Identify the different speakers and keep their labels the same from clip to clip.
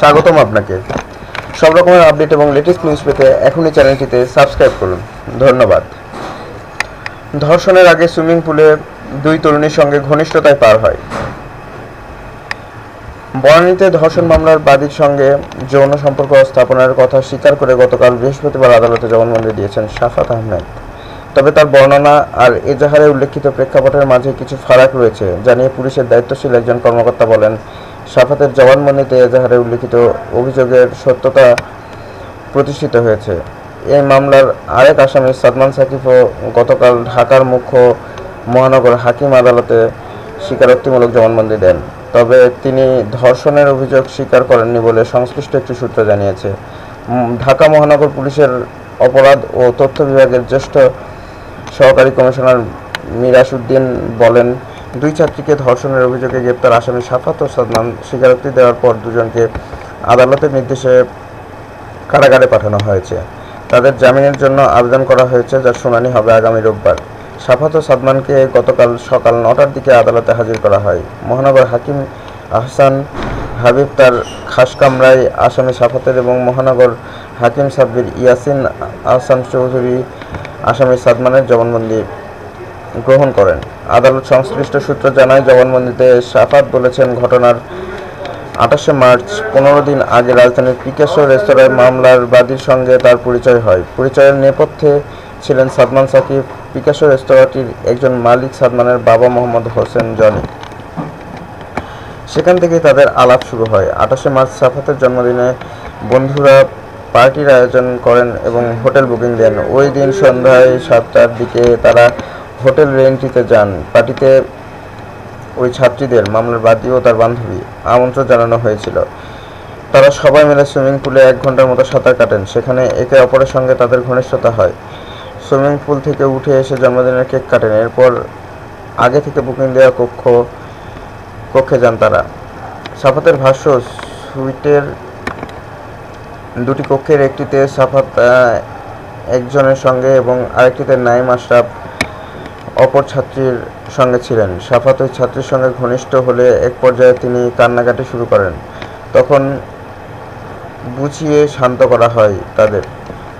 Speaker 1: স্বাগতম আপনাকে। সব রকমের আপডেট এবং লেটেস্ট নিউজ পেতে এখনই চ্যানেলটিতে সাবস্ক্রাইব করুন। ধন্যবাদ। ধর্ষণের আগে সুইমিং পুলে দুই তরুণীর সঙ্গে ঘনিষ্ঠতায় পার হয়। বনানীতে ধর্ষণ মামলার বাদীর সঙ্গে যৌন সম্পর্ক স্থাপনের কথা স্বীকার করে গতকাল বৃহস্পতিবার আদালতে জবানবন্দি দিয়েছেন শাফাত আহমেদ। তবে তার বর্ণনা আর এজাহারে উল্লেখিত প্রেক্ষাপটের মাঝে কিছু ফারাক রয়েছে, জানিয়ে পুলিশের দায়িত্বশীল একজন কর্মকর্তা বলেন শাফাতের জবানবন্দিতে এজাহারে উল্লেখিত অভিযোগের সত্যতা প্রতিষ্ঠিত হয়েছে। এই মামলার আরেক আসামি সাদমান সাকিবও গতকাল ঢাকার মুখ্য মহানগর হাকিম আদালতে স্বীকারোক্তিমূলক জবানবন্দি দেন। তবে তিনি ধর্ষণের অভিযোগ স্বীকার করেননি বলে সংশ্লিষ্ট একটি সূত্র জানিয়েছে। ঢাকা মহানগর পুলিশের অপরাধ ও তথ্য বিভাগের জ্যেষ্ঠ সহকারী কমিশনার মিরাজ উদ্দিন বলেন দুই ছাত্রীকে ধর্ষণের অভিযোগে গ্রেপ্তার আসামি সাফাত সাদমান স্বীকারোক্তি দেওয়ার পর দুজনকে আদালতের নির্দেশে কারাগারে পাঠানো হয়েছে। তাদের জামিনের জন্য আবেদন করা হয়েছে যার শুনানি হবে আগামী রোববার। সাফাত ও সাদমানকে গতকাল সকাল নটার দিকে আদালতে হাজির করা হয়। মহানগর হাকিম আহসান হাবিব তার খাস কামরায় আসামি সাফাতের এবং মহানগর হাকিম সাব্বির ইয়াসিন আহসান চৌধুরী আসামি সাদমানের জবানবন্দি গ্রহণ করেন। আদালত সংশ্লিষ্ট সূত্র জানায়, জবানবন্দিতে সাফাত বলেছেন ঘটনার আঠাশে মার্চ, পনেরো দিন আগে রাজধানীর পিকেশ্বর রেস্তোরাঁয় মামলার বাদীর সঙ্গে তার পরিচয় হয়। পরিচয়ের নেপথ্যে ছিলেন সাদমান সাকিব। পিকাশো রেস্তোরাঁটির একজন মালিক সাদমানের বাবা মোহাম্মদ হোসেন জনি। সেখান থেকে তাদের আলাপ শুরু হয়। আঠাশে মার্চ সাফাতের জন্মদিনে বন্ধুরা পার্টির আয়োজন করেন এবং হোটেল বুকিং দেন। ওই দিন সন্ধ্যায় সাতটার দিকে তারা হোটেল রেন্টিতে যান। পার্টিতে ওই ছাত্রীদের, মামলার বাদী ও তার বান্ধবী, আমন্ত্রণ জানানো হয়েছিল। তারা সবাই মিলে সুইমিং পুলে এক ঘণ্টার মতো সাঁতার কাটেন। সেখানে একে অপরের সঙ্গে তাদের ঘনিষ্ঠতা হয়। সুইমিং পুল থেকে উঠে এসে জন্মদিনের কেক কাটেন। এরপর আগে থেকে বুকিং দেওয়া কক্ষ, কক্ষে যান তারা। সাফাতের ভাষ্য, সুইটের দুটি কক্ষের একটিতে সাফাত একজনের সঙ্গে এবং আরেকটিতে নাইম আশরাফ অপর ছাত্রীর সঙ্গে ছিলেন। সাফাত ওই ছাত্রীর সঙ্গে ঘনিষ্ঠ হলে এক পর্যায়ে তিনি কান্নাকাটি শুরু করেন। তখন বুঝিয়ে শান্ত করা হয় তাদের।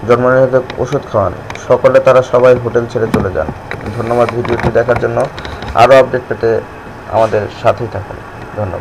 Speaker 1: জন্মনিরোধক ওষুধ খাওয়ান। সকলে তারা সবাই হোটেল ছেড়ে চলে যান। ধন্যবাদ ভিডিওটি দেখার জন্য। আরও আপডেট পেতে আমাদের সাথেই থাকুন। ধন্যবাদ।